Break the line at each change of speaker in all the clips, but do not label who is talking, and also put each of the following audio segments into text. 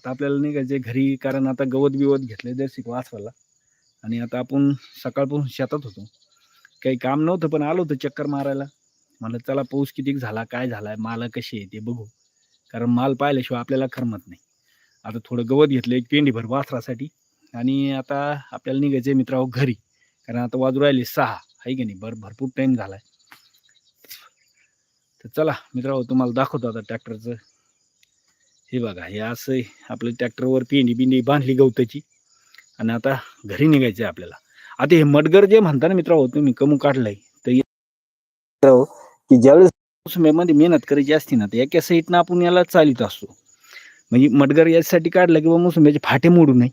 आता आपल्याला निघायचे घरी कारण आता गवत बिवत घेतले जर्सी वाचवायला आणि आता आपण सकाळपासून शेतात होतो. काही काम नव्हतं पण आलो होतो चक्कर मारायला. म्हणलं चला पाऊस किती झाला काय झालाय माल कशी आहे ते बघू. कारण माल पाहिल्याशिवाय आपल्याला करमत नाही. आता थोडं गवत घेतलं एक पेंडीभर वासरासाठी. आणि आता आपल्याला निघायचं मित्रांनो घरी कारण आता वाजू राहिले सहा. आहे की नाही? भर भरपूर टाईम आहे तर चला मित्रांनो तुम्हाला दाखवतो आता ट्रॅक्टरचं. हे बघा हे असं आपलं ट्रॅक्टरवर पेंडी बिंडी बांधली गवताची. आणि आता घरी निघायचं आहे आपल्याला. आता हे मटगर जे म्हणता ना मित्रांनो तुम्ही कमू काढलंय. तर की ज्यावेळेस मोसंबीमध्ये मेहनत करायची असते ना तर एका साईडनं आपण याला चालित असतो. म्हणजे मटगर यासाठी काढलं की मोसंब्याचे मोसंबीचे फाटे मोडू नये.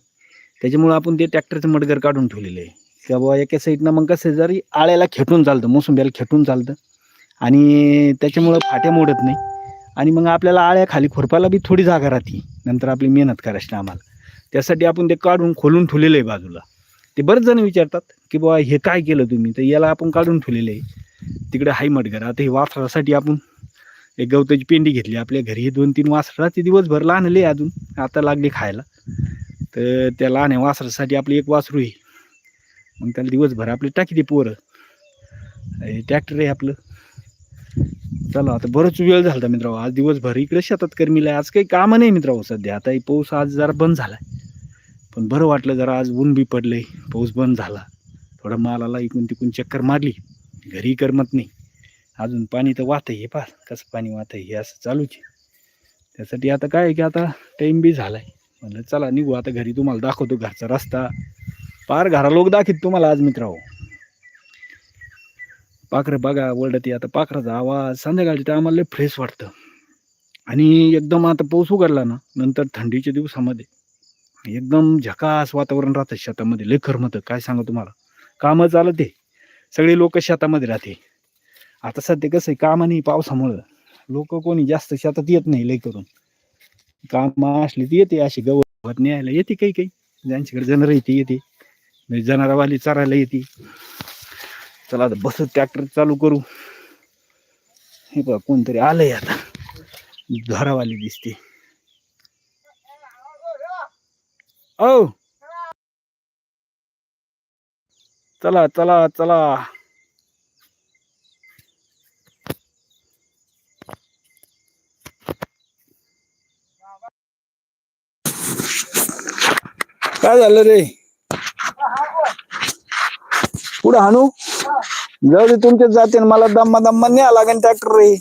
त्याच्यामुळे आपण ते ट्रॅक्टरचं मटगर काढून ठेवलेलं आहे. की बाबा एका साईडनं मग कसं जरी आळ्याला खेटून चालतं मोसंबीला खेटून चालतं. आणि त्याच्यामुळं फाटे मोडत नाही. आणि मग आपल्याला आळ्या खाली खुरपायला बी थोडी जागा राहते. नंतर आपली मेहनत करायची आम्हाला. त्यासाठी आपण ते काढून खोलून ठेवलेलं आहे बाजूला. ते बरेच जण विचारतात की बाबा हे काय केलं तुम्ही? तर याला आपण काढून ठेवलेलं आहे. तिकडे हाय मडगर. आता हे वासरासाठी आपण एक गवताची पेंडी घेतली. आपल्या घरी हे दोन तीन वासरा ते दिवसभर लहानले अजून. आता लागले खायला. तर त्या लहान वासरासाठी आपली एक वासरू आहे. मग त्याला दिवसभर आपली टाकी ते पोरं. ट्रॅक्टर आहे आपलं. चला आता बरंच वेळ झाला होता मित्रांनो. आज दिवसभर इकडे शेतात करमीला आज काही कामं नाही मित्रांनो सध्या. आता पाऊस आज जरा बंद झालाय. पण बरं वाटलं जरा आज ऊन बी पडलंय. पाऊस बंद झाला. थोडा मालाला इकून तिकडून चक्कर मारली. घरी करमत नाही. अजून पाणी तर वाहत आहे पा कसं पाणी वाहत आहे हे असं चालूच आहे. त्यासाठी आता काय आहे की आता टाईम बी झालाय. म्हणलं चला निघू. आता घरी तुम्हाला दाखवतो घरचा रस्ता. पार घरा लोक दाखवत तुम्हाला आज मित्रांनो. पाखरं बघा ओरडते. आता पाखराचा आवाज संध्याकाळच्या टायमाला फ्रेश वाटतं. आणि एकदम आता पाऊस उघडला ना नंतर थंडीच्या दिवसामध्ये एकदम झकास वातावरण राहतं शेतामध्ये. लय खरमतं. काय सांगा तुम्हाला? कामं चालत आहे सगळे लोक शेतामध्ये राहते. आता सध्या कसं आहे कामं नाही पावसामुळं. लोक कोणी जास्त शेतात येत नाही लय करून. कामं असली ती येते अशी गवत न्यायला येते काही काही. ज्यांच्याकडे जनावर येते येते. जनावरवाली चरायला येते. चला आता बस ट्रॅक्टर चालू करू. हे बघा कोणतरी आलंय आता. घरावाली दिसते. ओ चला चला चला. काय झालं रे? पुढे हाणू जाऊ दे तुमच्याच जाते मला दम्मा दम्मा न्या लागेल ट्रॅक्टर रे.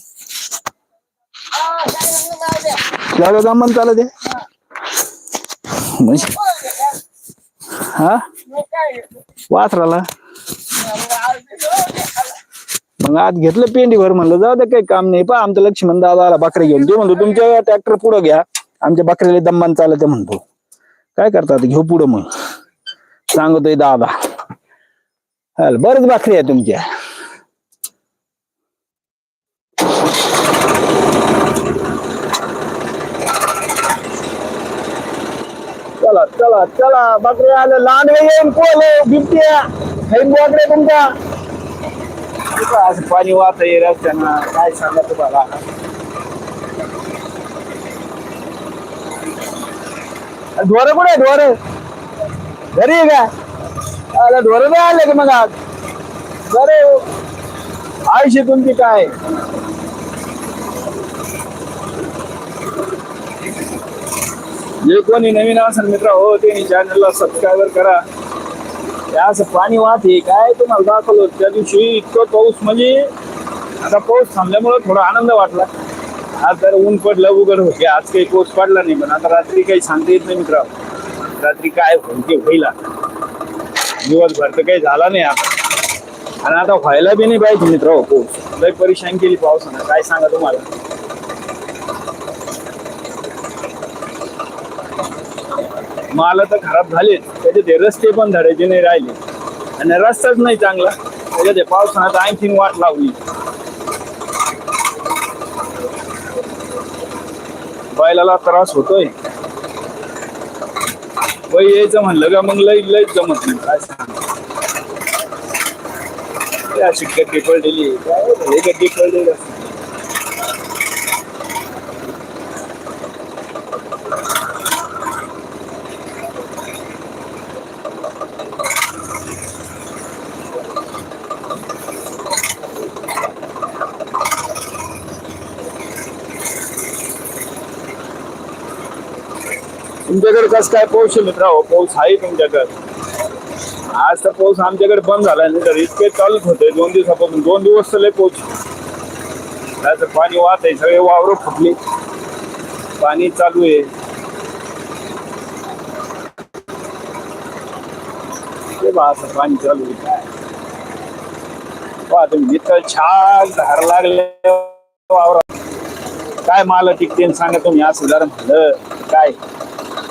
जाऊ दम्मा चालत आहे म्हणजे हा? वासराला. मग आज घेतलं पेंडीभर म्हणलं जाऊ दे काही काम नाही. पा आमचं लक्ष्मण दादा आला बकरे घेऊन. ते म्हणतो तुमच्या ट्रॅक्टर पुढं घ्या. आमच्या बकऱ्याला दम्मान चालत आहे म्हणतो. काय करतात? घेऊ पुढं मग. सांगतोय दादा. बरंच भाकरी आहे तुमच्या चला चला चला बकरे आले. लहान येऊन कोले बिबट्या. हे बकरे तुमच्या. असं पाणी वाहत आहे रस्त्यानं. काय सांगा तुम्हाला? ढोरं कुठे आहे ढोरं? घरी आहे का? आला ढोरं नाही आले का मग आज? बरे हो. आयुष्य तुमची काय? जे कोणी नवीन असेल मित्र हो ते चॅनलला सबस्क्राईबर करा. हे असं पाणी वाहते काय तुम्हाला दाखवलं त्या दिवशी इतकं पाऊस म्हणजे आता पाऊस थांबल्यामुळे थोडा आनंद वाटला. आज तर ऊन पडलं उघड होते. आज काही पाऊस पडला नाही पण आता रात्री काही सांगता येत नाही मित्र रात्री काय होईल ते होईला दिवसभर तर काही झाला नाही आता. आणि आता व्हायला बी नाही पाहिजे मित्र हो. पाऊस लय परेशान केली पावसानं. काय सांगा तुम्हाला? माल तर खराब झाले. त्याचे ते रस्ते पण धडायचे नाही राहिले. आणि रस्ताच नाही चांगला. त्याच्या ते पावसानं आणखीन वाट लावली. बैलाला त्रास होतोय. वय यायचं म्हणलं का मग लई लईच जमत नाही. काय सांग? अशी गड्डी पडलेली काय गड्डी पडलेली असते. तुमच्याकडे कसं काय पाऊस आहे मित्र पाऊस आहे तुमच्याकडे. आज तर पाऊस आमच्याकडे बंद झाला नाही तर इतके चालूच होते. दोन दिवसापासून दोन दिवस तर लय पाऊस त्याचं पाणी वाहत आहे. सगळे वावर फुटले. पाणी चालू आहे. ते बा पाणी चालू आहे. काय तुम्ही इथं छान धार लागले. वावरात काय मला टिकते सांगा तुम्ही. असं जरा म्हणलं. काय?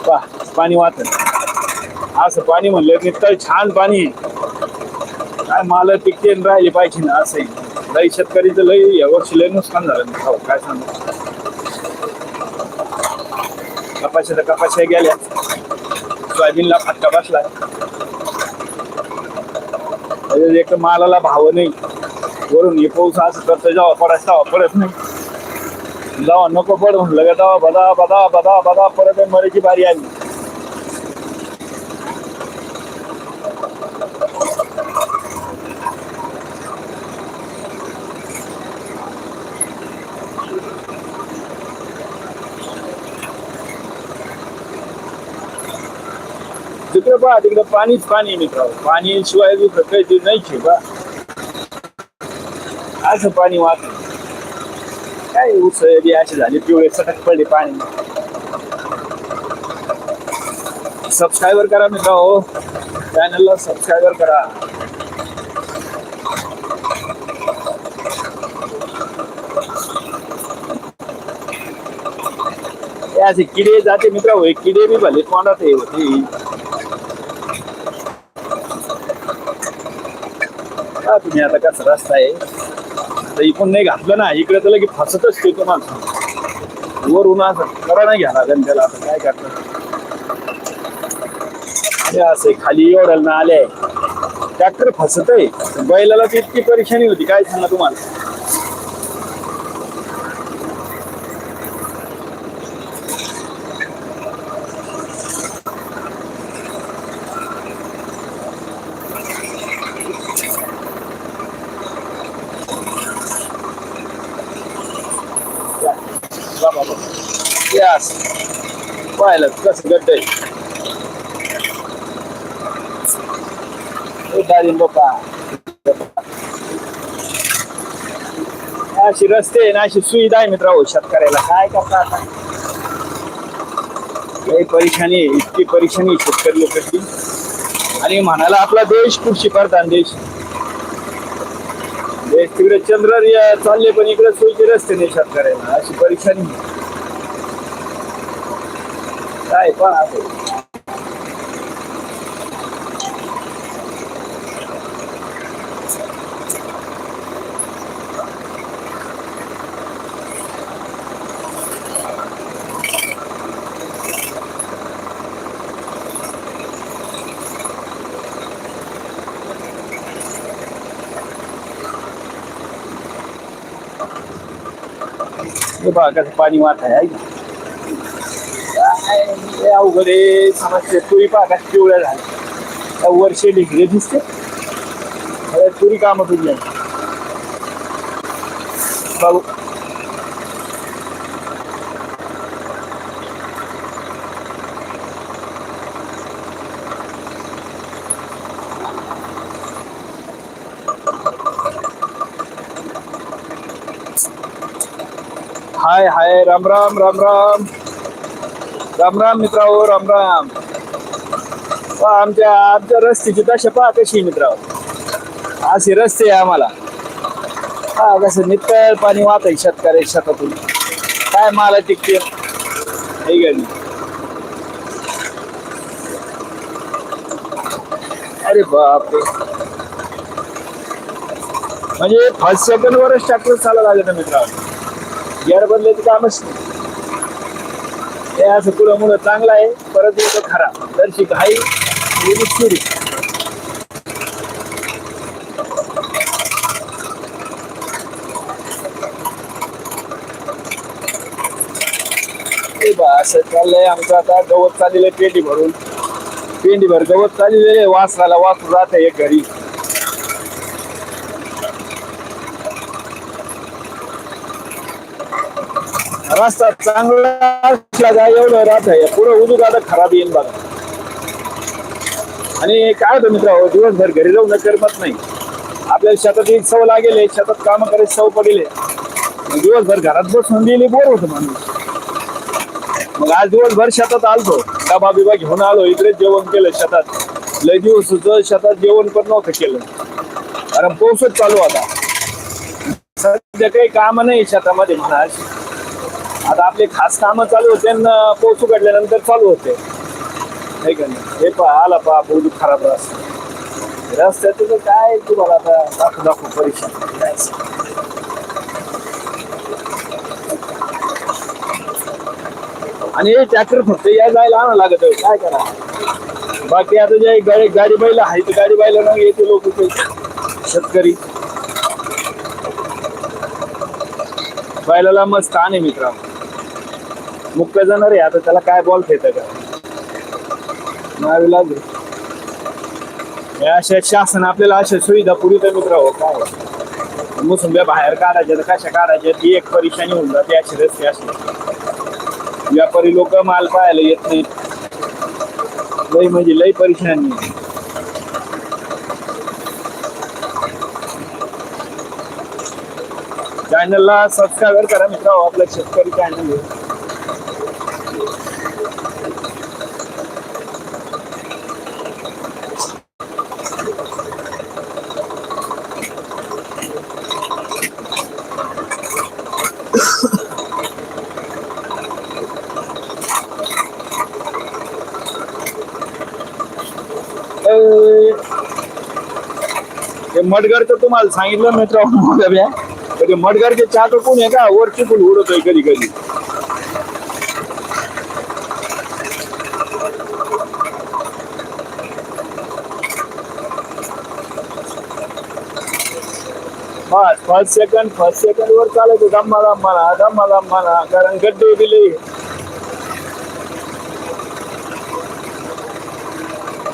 पहा पाणी वाहत. असं पाणी म्हणलं की तर छान पाणी काय मला टिकते राहिले पाहिजे ना असं लई शेतकरीचं लई या वर्षी लई नुकसान झालं हो, काय सांगू? कपाशा तर कपाशा गेल्या. सोयाबीनला फटका बसला. म्हणजे एक मालाला भाव नाही. वरून हे पाऊस असं करतं जेव्हा पडायचं तेव्हा पडत नाही. जेव्हा नको पड. म्हणलं का तेव्हा बदा बदा बदा बदा परत मरायची बारी आली. तिकडे पहा तिकडे पाणीच पाणी मित्र पाणी शिवाय दुसरं काही नाही बा असं पाणी वाहत. काय ऊस बी असे झाले पिवळे सटक पडले पाणी सबस्क्रायबर करा मित्र हो चॅनलला सबस्क्रायबर करा असे किडे जाते मित्र होय किडे बी भले कोणात हे होते का तुम्ही आता कसा रस्ता आहे तर इकडून नाही घातलं ना इकडे तर लगे फसतच ते तुम्हाला वरून असं करा नाही घ्या लागेल त्याला आता काय करणार? हे असे खाली एवढ्याला ना आले. ट्रॅक्टर फसत आहे बैलाला ती इतकी परेशानी होती काय सांगा तुम्हाला? यास पाहिलं कसं गड्ड आहे डाळिंब पा अशी रस्ते ना अशी सुविधा आहे मित्र शेतकऱ्याला काय करता आता? काही परेशानी आहे इतकी परीक्षानी शेतकरी लोकांची. आणि म्हणाला आपला देश कृषी प्रधान देश. देश तिकडे चंद्र चालले पण इकडे सोयीचे रस्ते नाही शेतकऱ्याला. अशी परीक्षानी आहे. काय पहा हे बघा कसं पाणी वाहत आहे अवघड आहे. समजते तुरी पाकात पिवळ्या झाल्या त्या वर्षे ढिकले दिसते. तुरी काम तुझी आहे बघू. हाय हाय. राम राम राम राम. राम राम मित्राओ राम राम. पहा आमच्या आमच्या रस्त्याची दशा पहा कशी आहे मित्राओ असे रस्ते आहे आम्हाला. हा कसं नितळ पाणी वाहत आहे शेतकऱ्या शेतातून. काय मला टिकते हे गाडी अरे बापरे. म्हणजे फर्स्ट सेकंड वरच ट्रॅक्टर चालला लागले ना मित्रांनो. गिअर बदलायची कामच नाही. हे असं पुढं मुलं चांगलं आहे. परत येतो खराब तर घाई गेली बा असं चाललंय आमचं आता. गवत चाललेलं आहे पेंडी भरून. पेंडी भर गवत चाललेलं आहे. वासराला वास जात आहे एक घरी. रस्ता चांगला असला का एवढं राहत आहे पुढं उदू आता खराब येईल बघा. आणि काय होतं मित्र हो, दिवसभर घरी राहून करमत नाही. आपल्याला शेतात एक सव लागेल शेतात काम करायची सव पडेल. दिवसभर घरात बसून गेली बोर होत माणूस. मग आज दिवसभर शेतात आलतो. डबा बिबा घेऊन आलो इकडे जेवण केलं शेतात. लय दिवस शेतात जेवण पण नव्हतं केलं. कारण पाऊसच चालू आता सध्या काही काम नाही शेतामध्ये म्हणा. आता आपले खास कामं चालू होते आणि पाऊस उघडल्यानंतर चालू होते. नाही का नाही? हे पहा आला पहा बोलू खराब रस्ता. रस्त्याचं तर काय तुम्हाला आता दाखवू दाखवू परीक्षा. आणि हे ट्रॅक्टर फक्त या जायला आणा लागत आहे. काय करा? बाकी आता जे गाडी गाडी बैल आहे ते गाडी बैल मग येते लोक शेतकरी. बैलाला मस्त आहे मित्रांनो. मुख्य जाणार आहे आता त्याला काय बॉल खेळत का? मारावी लागेल. हे अशा शासन आपल्याला अशा सुविधा पुरी तर मित्र हो काय? मोसंब्या बाहेर काढायच्या तर कशा काढायच्या ती एक परेशानी होऊन जाते अशी रस्ते असले व्यापारी लोक माल पाहायला येत नाही लई म्हणजे लई परेशानी चॅनलला सबस्क्राईबर करा मित्र हो, आपलं शेतकरी चॅनल आहे. ते मडगरचं तुम्हाला सांगितलं मित्रांनो मग ते म्हणजे मडगरचे कोण आहे का? वरची फुल उडतोय कधी कधी. फर्स्ट सेकंड फर्स्ट सेकंड वर चालायचं. दम्मा दम्माला दम्मा दम्माला कारण गड्डे दिले.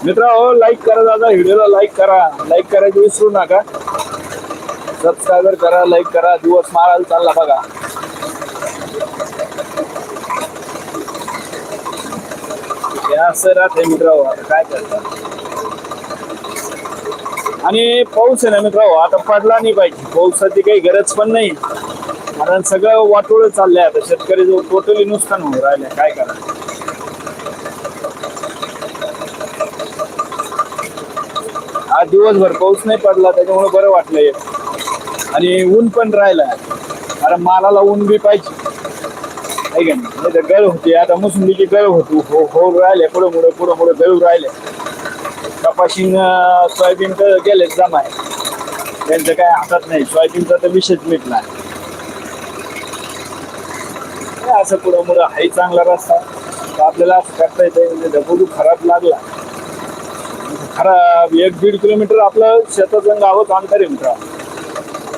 मित्र हो लाईक करा दादा व्हिडिओला लाईक करा. लाईक करायची विसरू नका. सबस्क्रायबर करा लाईक करा. दिवस मारायला चालला बघा. हे असं राहते मित्र हो. आता काय करतात आणि पाऊस आहे ना मित्र हो. आता पडला नाही पाहिजे. पावसाची काही गरज पण नाही. कारण सगळं वाटोळ चाललंय आता. शेतकरी जो टोटली नुकसान होऊन राहिले काय करा आज दिवसभर पाऊस नाही पडला त्याच्यामुळे बरं वाटलंय. आणि ऊन पण राहिला कारण मालाला ऊन बी पाहिजे. आहे का नाही? तर गळ होते. आता मोसंबीची गळ होती. हो हो राहिले पुढं मुळे पुढं मुळे गळू राहिले. कपाशी सोयाबीन तर गेले जमा आहे. त्यांचं काय हातात नाही. सोयाबीनचा तर विषयच मिटला काय असं पुढं मुळं हाही चांगला रस्ता. तर आपल्याला असं करता येतं म्हणजे ढबुडू खराब लागला. खराब एक दीड किलोमीटर आपलं शेताचं गावात अंतर आहे मित्रा.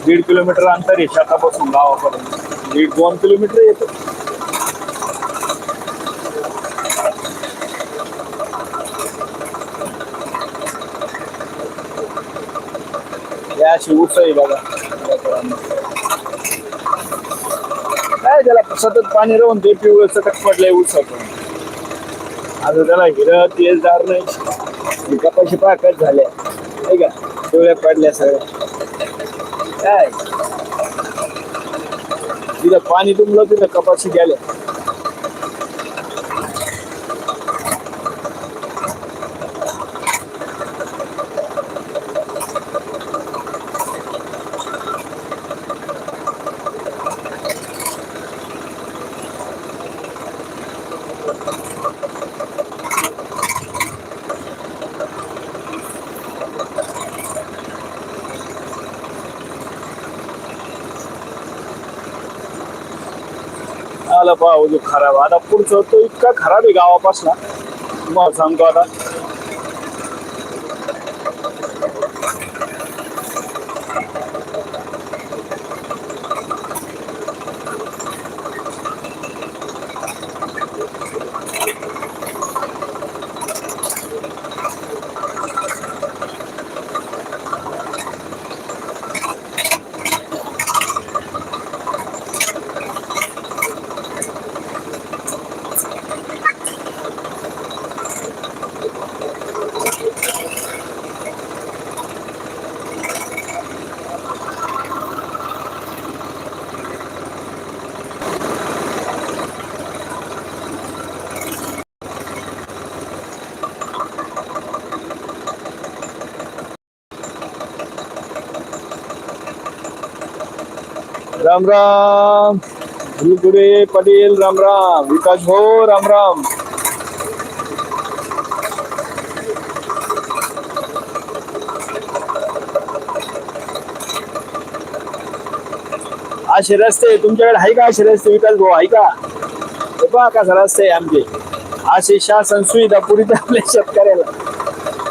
दीड किलोमीटर अंतर आहे शेतापासून गावापर्यंत. दीड दोन किलोमीटर येतं. अशी उस आहे बघा. काय त्याला सतत पाणी राहून ते पिवळं चटक पडलंय उसाचं आता त्याला हिरं तेजदार नाही. कपाशी पाकच झाल्या नाही का डोळ्या पडल्या सगळ्या काय? तिथं पाणी तुमलं तिथं कपाशी गेल्या आला पाहू खराब आता पुढचं तो इतका खराब आहे गावापासून. तुम्हाला सांगतो आता. राम राम. गुरुगुरे पाटील राम राम. विकास भाऊ राम राम. असे रस्ते तुमच्याकडे आहे का असे रस्ते विकास भाऊ आहे का? हे पहा कसा रस्ते आमचे. असे शासन सुविधा पुरी आपल्या शेतकऱ्याला.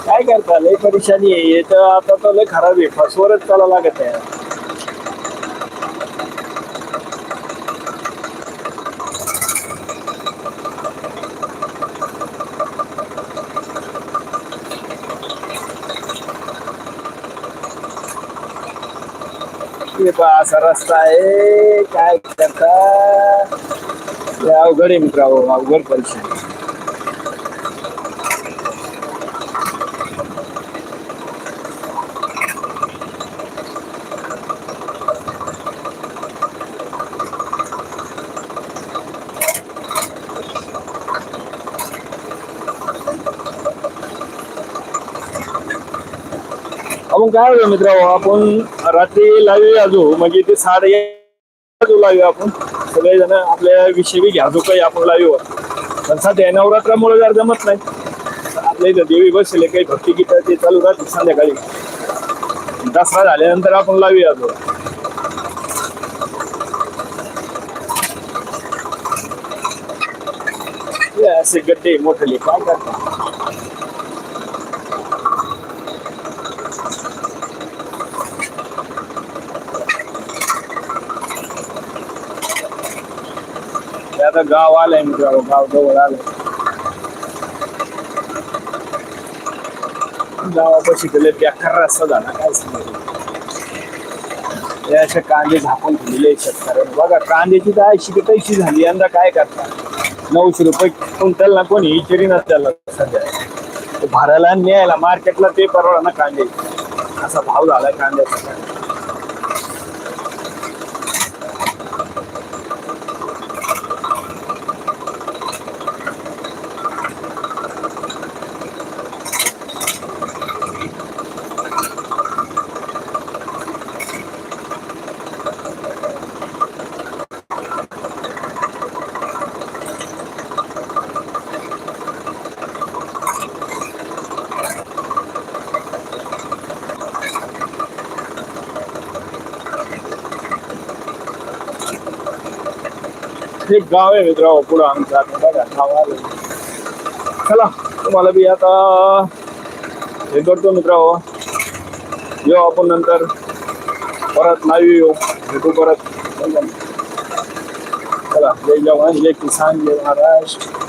काय करता लय परेशानी आहे. तर आता तर लय खराब आहे. फसवरच चाला लागत आहे. हे पहा असा रस्ता आहे काय करता लय अवघड आहे मित्र अवघड परीक्षा आपण काय होतं मित्र आपण रात्री लावी आजो म्हणजे ते साडे आजो लावी आपण. सगळेजण आपल्या विषयी बी घ्या जो काही आपण लावी पण सध्या नवरात्रामुळे जर जमत नाही आपल्या इथं देवी बसले काही भक्ती गीत ते चालू राहते संध्याकाळी. दसरा झाल्यानंतर आपण लावी आजू. असे गड्डे मोठे काय करतात आता गाव आलंय मित्र गाव जवळ आलंय. गावापाशी गेले बेकार रस्ता झाला काय सांगू? असे कांदे झाकून ठेवलेले शेतकऱ्यांनी. बघा कांद्याची काय शिकतायची झाली यंदा काय करता? नऊशे रुपये क्विंटल ना कोणी इचेरी त्याला सध्या. भरायला आणि न्यायला मार्केटला ते परवडा ना कांदे. असा भाव झालाय कांद्याचा. एक गाव आहे मित्र पुढं आमचा बघा गाव चला तुम्हाला बी आता हे करतो मित्र येऊ आपण नंतर. परत नाही येऊ. भेटू परत. चला जय जवान जय किसान जय महाराष्ट्र